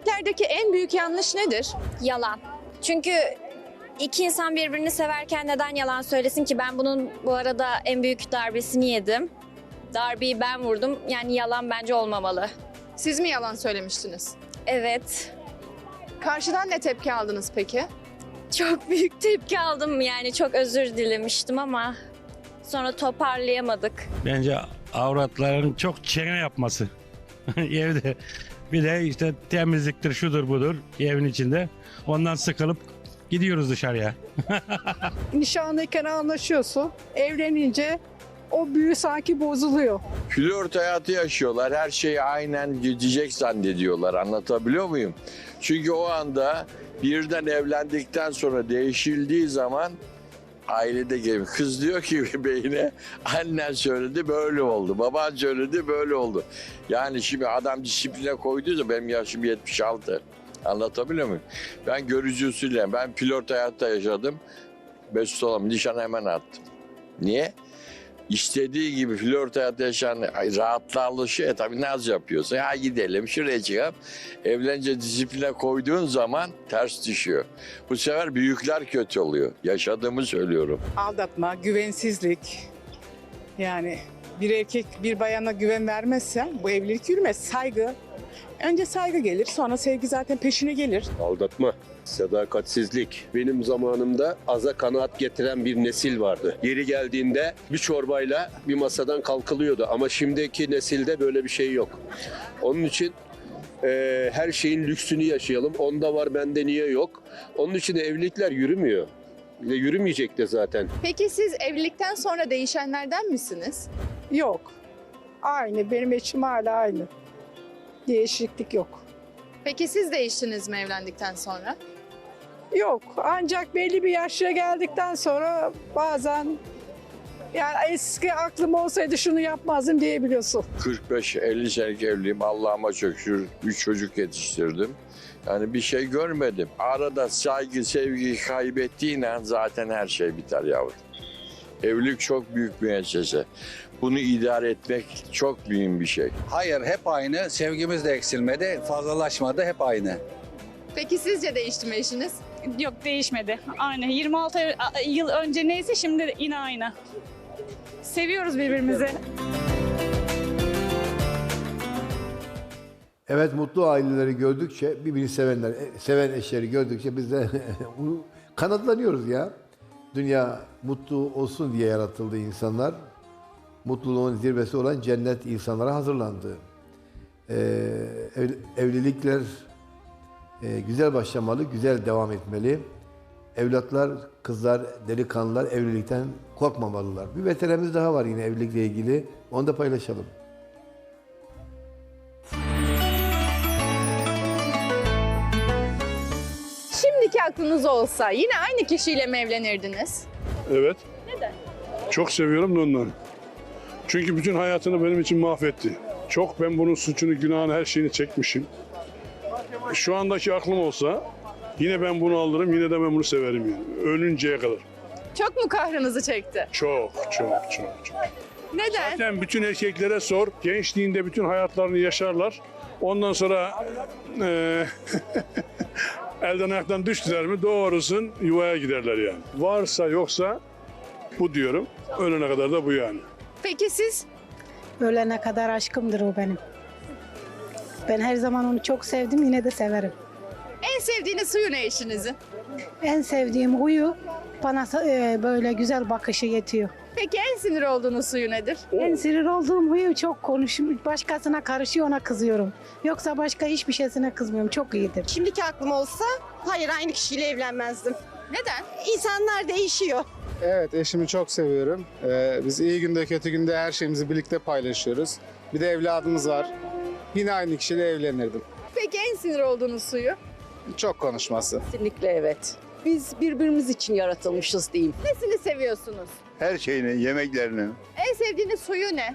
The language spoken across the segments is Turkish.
Evliliklerdeki en büyük yanlış nedir? Yalan. Çünkü iki insan birbirini severken neden yalan söylesin ki? Ben bunun bu arada en büyük darbesini yedim. Darbeyi ben vurdum. Yani yalan bence olmamalı. Siz mi yalan söylemiştiniz? Evet. Karşıdan ne tepki aldınız peki? Çok büyük tepki aldım. Yani çok özür dilemiştim ama sonra toparlayamadık. Bence avratların çok çene yapması evde. Bir de işte temizliktir şudur budur evin içinde. Ondan sıkılıp gidiyoruz dışarıya. Nişanlıyken anlaşıyorsun. Evlenince o büyü sanki bozuluyor. Flört hayatı yaşıyorlar. Her şeyi aynen gidecek zannediyorlar. Anlatabiliyor muyum? Çünkü o anda birden evlendikten sonra değişildiği zaman ailede gibi kız diyor ki beyine annen söyledi böyle oldu. Baban söyledi böyle oldu. Yani şimdi adam disipline koyduysa benim yaşım 76. Anlatabiliyor muyum? Ben görücü usulüyle ben flört hayatta yaşadım. Mesut olalım nişan hemen attım. Niye? İstediği gibi flört hayatı yaşayan ay, rahatla alışıyor. E tabii naz yapıyorsa ya gidelim şuraya çıkalım. Evlenince disipline koyduğun zaman ters düşüyor. Bu sefer büyükler kötü oluyor. Yaşadığımı söylüyorum. Aldatma, güvensizlik. Yani bir erkek bir bayana güven vermezse bu evlilik yürümez. Saygı. Önce saygı gelir sonra sevgi zaten peşine gelir. Aldatma, sadakatsizlik. Benim zamanımda aza kanaat getiren bir nesil vardı. Yeri geldiğinde bir çorbayla bir masadan kalkılıyordu ama şimdiki nesilde böyle bir şey yok. Onun için eee, her şeyin lüksünü yaşayalım. Onda var bende niye yok? Onun için evlilikler yürümüyor. Ve yürümeyecek de zaten. Peki siz evlilikten sonra değişenlerden misiniz? Yok. Aynı. Benim eşim hala aynı. Değişiklik yok. Peki siz değiştiniz mi evlendikten sonra? Yok. Ancak belli bir yaşa geldikten sonra bazen yani eski aklım olsaydı şunu yapmazdım diyebiliyorsun. 45-50 senelik evliyim. Allah'ıma çok şükür 3 çocuk yetiştirdim. Yani bir şey görmedim. Arada saygı, sevgiyi kaybettiğin an zaten her şey biter yavrum. Evlilik çok büyük bir müessese. Bunu idare etmek çok mühim bir şey. Hayır hep aynı. Sevgimiz de eksilmedi. Fazlalaşmadı hep aynı. Peki sizce değişti mi eşiniz? Yok değişmedi. Aynı. 26 yıl önce neyse şimdi de yine aynı. Seviyoruz birbirimizi. Evet mutlu aileleri gördükçe, birbirini sevenler, e, seven eşleri gördükçe biz de kanatlanıyoruz ya. Dünya mutlu olsun diye yaratıldı insanlar. Mutluluğun zirvesi olan cennet insanlara hazırlandı. Ee, ev- evlilikler e, güzel başlamalı, güzel devam etmeli. Evlatlar, kızlar, delikanlılar evlilikten korkmamalılar. Bir veterimiz daha var yine evlilikle ilgili. Onu da paylaşalım. Şimdiki aklınız olsa yine aynı kişiyle mi evlenirdiniz? Evet. Neden? Çok seviyorum da ondan. Çünkü bütün hayatını benim için mahvetti. Çok ben bunun suçunu, günahını, her şeyini çekmişim. Şu andaki aklım olsa yine ben bunu alırım, yine de ben bunu severim yani. Ölünceye kadar. Çok mu kahrınızı çekti? Çok, çok, çok, çok. Neden? Zaten bütün erkeklere sor, gençliğinde bütün hayatlarını yaşarlar. Ondan sonra eee elden ayaktan düştüler mi doğrusun yuvaya giderler yani. Varsa yoksa bu diyorum. Ölene kadar da bu yani. Peki siz? Ölene kadar aşkımdır o benim. Ben her zaman onu çok sevdim yine de severim. En sevdiğiniz huyu ne eşinizin? En sevdiğim huyu bana e, böyle güzel bakışı yetiyor. Peki en sinir olduğunuz huyu nedir? En sinir olduğum huyu çok konuşuyor. Başkasına karışıyor ona kızıyorum. Yoksa başka hiçbir şeysine kızmıyorum. Çok iyidir. Şimdiki aklım olsa hayır aynı kişiyle evlenmezdim. Neden? İnsanlar değişiyor. Evet eşimi çok seviyorum. Ee, biz iyi günde kötü günde her şeyimizi birlikte paylaşıyoruz. Bir de evladımız var. Yine aynı kişiyle evlenirdim. Peki en sinir olduğunuz huyu? Çok konuşması. Kesinlikle evet. Biz birbirimiz için yaratılmışız diyeyim. Nesini seviyorsunuz? Her şeyini, yemeklerini, En sevdiğiniz huyu ne?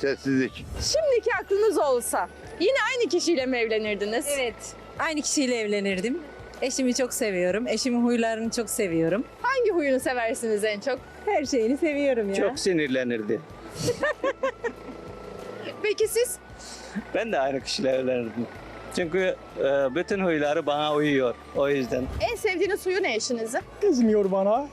sessizlik. Şimdiki aklınız olsa yine aynı kişiyle mi evlenirdiniz? Evet, aynı kişiyle evlenirdim. Eşimi çok seviyorum. Eşimin huylarını çok seviyorum. Hangi huyunu seversiniz en çok? Her şeyini seviyorum ya. sinirlenirdi. Peki siz? Ben de aynı kişiyle evlenirdim. Çünkü e, bütün huyları bana uyuyor. O yüzden. En sevdiğiniz huyu ne eşinizin? Kızmıyor bana.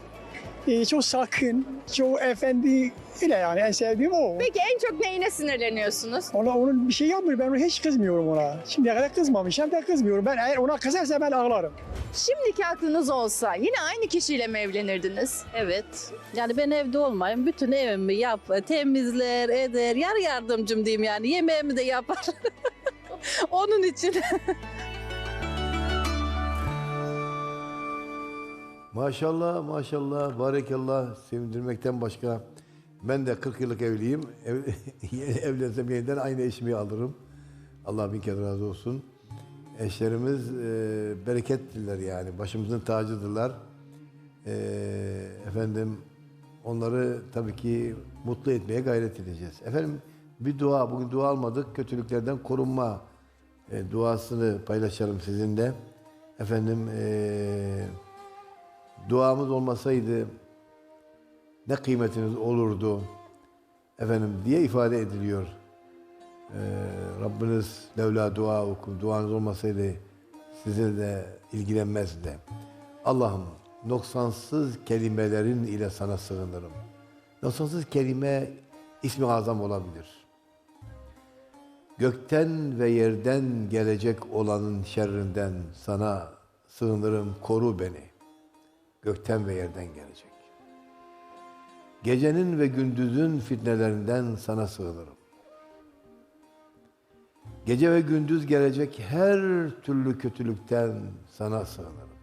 Ee, çok sakın, çok efendi. Öyle yani en sevdiğim o. Peki en çok neyine sinirleniyorsunuz? Ona onun bir şey yapmıyor. Ben ona hiç kızmıyorum ona. Şimdiye kadar kızmamışım da kızmıyorum. Ben eğer ona kızarsa ben ağlarım. Şimdiki aklınız olsa yine aynı kişiyle mi evlenirdiniz? Evet. Yani ben evde olmayayım. Bütün evimi yap, temizler, eder. Yar yardımcım diyeyim yani. Yemeğimi de yapar. Onun için. Maşallah maşallah barekallah sevindirmekten başka. Ben de 40 yıllık evliyim. Ev, evlensem yeniden aynı eşimi alırım. Allah bin kere razı olsun. Eşlerimiz e, bereketliler yani. Başımızın tacıdırlar. E, efendim onları tabii ki mutlu etmeye gayret edeceğiz. Efendim bir dua, bugün dua almadık. Kötülüklerden korunma e, duasını paylaşalım sizinle. Efendim eee duamız olmasaydı ne kıymetiniz olurdu efendim diye ifade ediliyor. Ee, Rabbiniz levla dua okum, duanız olmasaydı size de ilgilenmezdi. Allah'ım noksansız kelimelerin ile sana sığınırım. Noksansız kelime ismi azam olabilir. Gökten ve yerden gelecek olanın şerrinden sana sığınırım, koru beni gökten ve yerden gelecek. Gecenin ve gündüzün fitnelerinden sana sığınırım. Gece ve gündüz gelecek her türlü kötülükten sana sığınırım.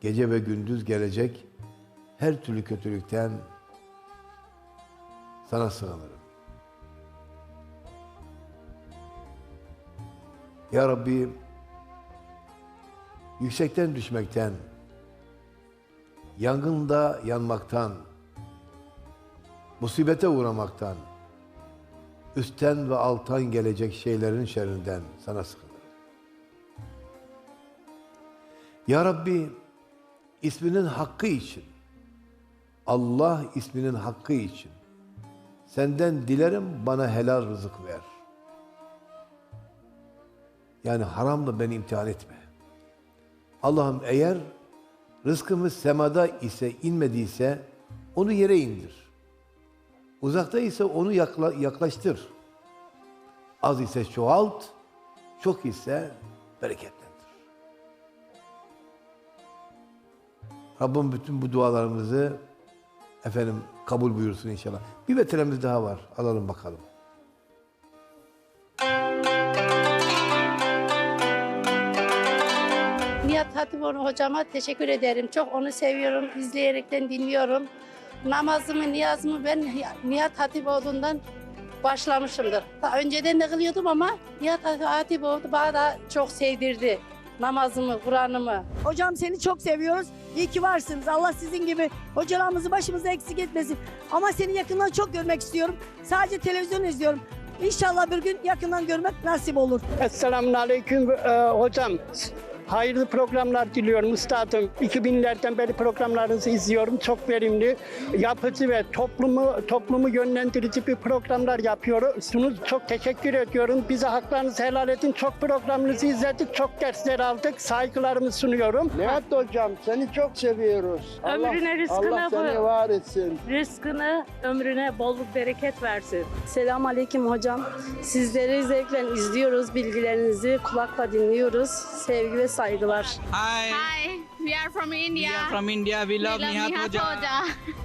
Gece ve gündüz gelecek her türlü kötülükten sana sığınırım. Ya Rabbi yüksekten düşmekten, yangında yanmaktan, musibete uğramaktan, üstten ve alttan gelecek şeylerin şerrinden sana sığınırım. Ya Rabbi, isminin hakkı için, Allah isminin hakkı için, senden dilerim bana helal rızık ver. Yani haramla beni imtihan etme. Allah'ım eğer rızkımız semada ise inmediyse onu yere indir. Uzakta ise onu yakla, yaklaştır. Az ise çoğalt, çok ise bereketlendir. Rabbim bütün bu dualarımızı efendim kabul buyursun inşallah. Bir veterimiz daha var. Alalım bakalım. Nihat Hatipoğlu hocama teşekkür ederim. Çok onu seviyorum, izleyerekten dinliyorum. Namazımı, niyazımı ben Nihat Hatipoğlu'ndan başlamışımdır. Daha önceden de kılıyordum ama Nihat Hatipoğlu bana da çok sevdirdi. Namazımı, Kur'an'ımı. Hocam seni çok seviyoruz. İyi ki varsınız. Allah sizin gibi hocalarımızı başımıza eksik etmesin. Ama seni yakından çok görmek istiyorum. Sadece televizyon izliyorum. İnşallah bir gün yakından görmek nasip olur. Esselamun Aleyküm e, hocam. Hayırlı programlar diliyorum üstadım. 2000'lerden beri programlarınızı izliyorum. Çok verimli, yapıcı ve toplumu toplumu yönlendirici bir programlar yapıyorsunuz. Çok teşekkür ediyorum. Bize haklarınızı helal edin. Çok programınızı izledik. Çok dersler aldık. Saygılarımı sunuyorum. Nihat hocam seni çok seviyoruz. Ömrüne rızkını Allah seni bu- var etsin. Rızkını, ömrüne bolluk bereket versin. Selam aleyküm hocam. Sizleri zevkle izliyoruz. Bilgilerinizi kulakla dinliyoruz. Sevgi ve saygılar. Hi. Hi, we are from India. We are from India. We love, Nihat Hoja.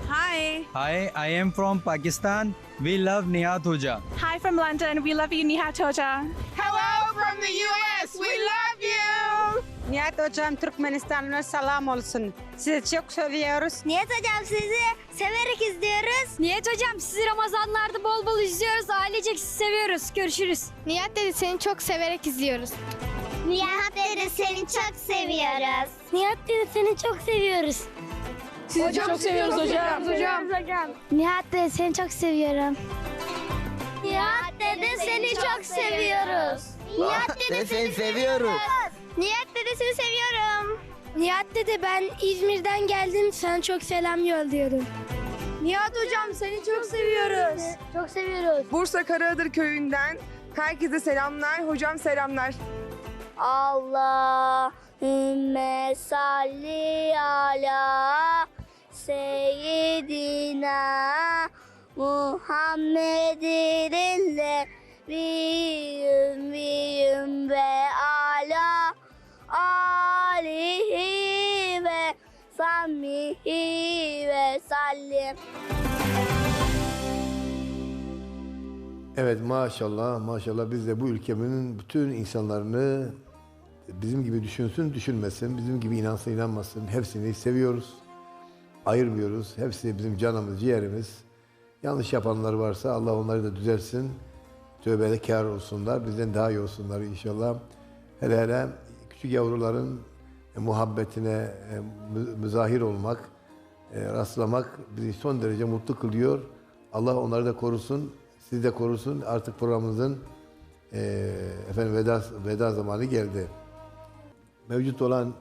Hi. Hi, I am from Pakistan. We love Nihat Hoja. Hi from London. We love you, Nihat Hoca. Hello from the US. We love you. Nihat Hocam Türkmenistan'a selam olsun. Sizi çok seviyoruz. Nihat Hocam sizi severek izliyoruz. Nihat Hocam sizi Ramazanlarda bol bol izliyoruz. Ailecek sizi seviyoruz. Görüşürüz. Nihat dedi seni çok severek izliyoruz. Nihat dedi seni çok seviyoruz. Nihat dedi seni çok seviyoruz. Sizi çok seviyoruz hocam. hocam. Nihat dedi seni çok seviyorum. Nihat dede seni çok seviyoruz. Nihat dede seni seviyoruz. Nihat dede seni seviyorum. Nihat dede ben İzmir'den geldim. Sana çok selam yolluyorum. Nihat hocam seni çok seviyoruz. Çok seviyoruz. Bursa Karaadır köyünden Herkese selamlar. Hocam selamlar. Allahümme salli ala seyyidina Muhammedin nebiyyüm biyyüm ve ala alihi ve sammihi ve sallim. Evet maşallah maşallah biz de bu ülkemin bütün insanlarını bizim gibi düşünsün düşünmesin, bizim gibi inansın inanmasın hepsini seviyoruz. Ayırmıyoruz. Hepsi bizim canımız, ciğerimiz. Yanlış yapanlar varsa Allah onları da düzelsin. Tövbede kâr olsunlar. Bizden daha iyi olsunlar inşallah. Hele hele küçük yavruların e, muhabbetine e, mü- müzahir olmak, e, rastlamak bizi son derece mutlu kılıyor. Allah onları da korusun, sizi de korusun. Artık programımızın efendim veda, veda zamanı geldi. Mevcut olan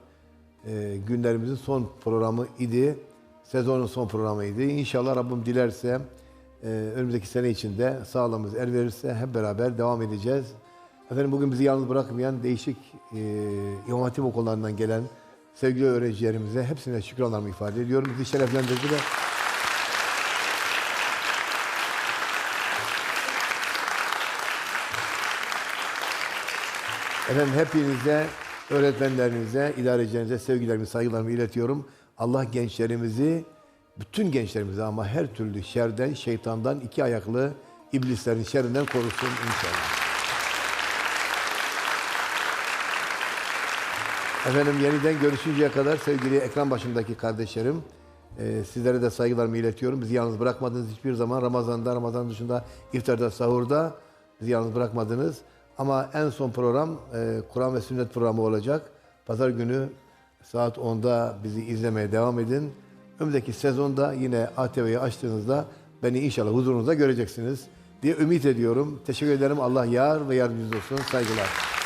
e, günlerimizin son programı idi. Sezonun son programıydı. İnşallah Rabbim dilerse e, önümüzdeki sene içinde sağlığımız el verirse hep beraber devam edeceğiz. Efendim bugün bizi yalnız bırakmayan değişik e, İmam okullarından gelen sevgili öğrencilerimize hepsine şükranlarımı ifade ediyorum. Bizi şereflendirdiler. Efendim hepinize, öğretmenlerinize, idarecilerinize sevgilerimi, saygılarımı iletiyorum. Allah gençlerimizi, bütün gençlerimizi ama her türlü şerden, şeytandan, iki ayaklı iblislerin şerrinden korusun inşallah. Efendim yeniden görüşünceye kadar sevgili ekran başındaki kardeşlerim, e, sizlere de saygılarımı iletiyorum. Bizi yalnız bırakmadınız hiçbir zaman. Ramazan'da, Ramazan dışında, iftarda, sahurda bizi yalnız bırakmadınız. Ama en son program e, Kur'an ve Sünnet programı olacak. Pazar günü saat 10'da bizi izlemeye devam edin. Önümüzdeki sezonda yine ATV'yi açtığınızda beni inşallah huzurunuzda göreceksiniz diye ümit ediyorum. Teşekkür ederim. Allah yar ve yardımcınız olsun. Saygılar.